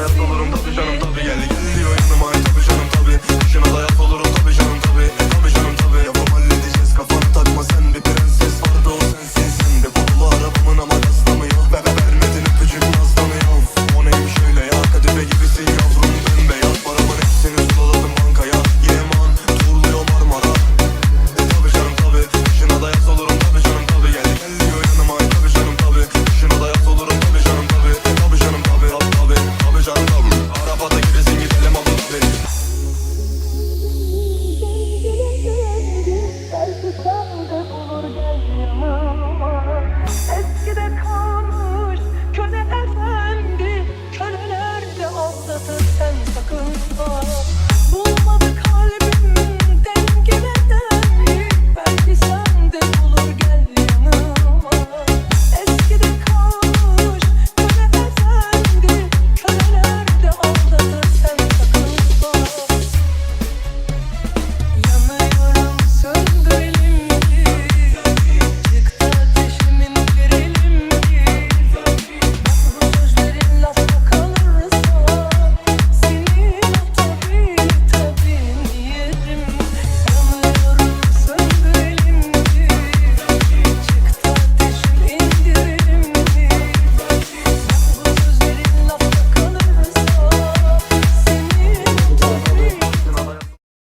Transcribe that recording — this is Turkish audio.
Hayatta olurum tabii canım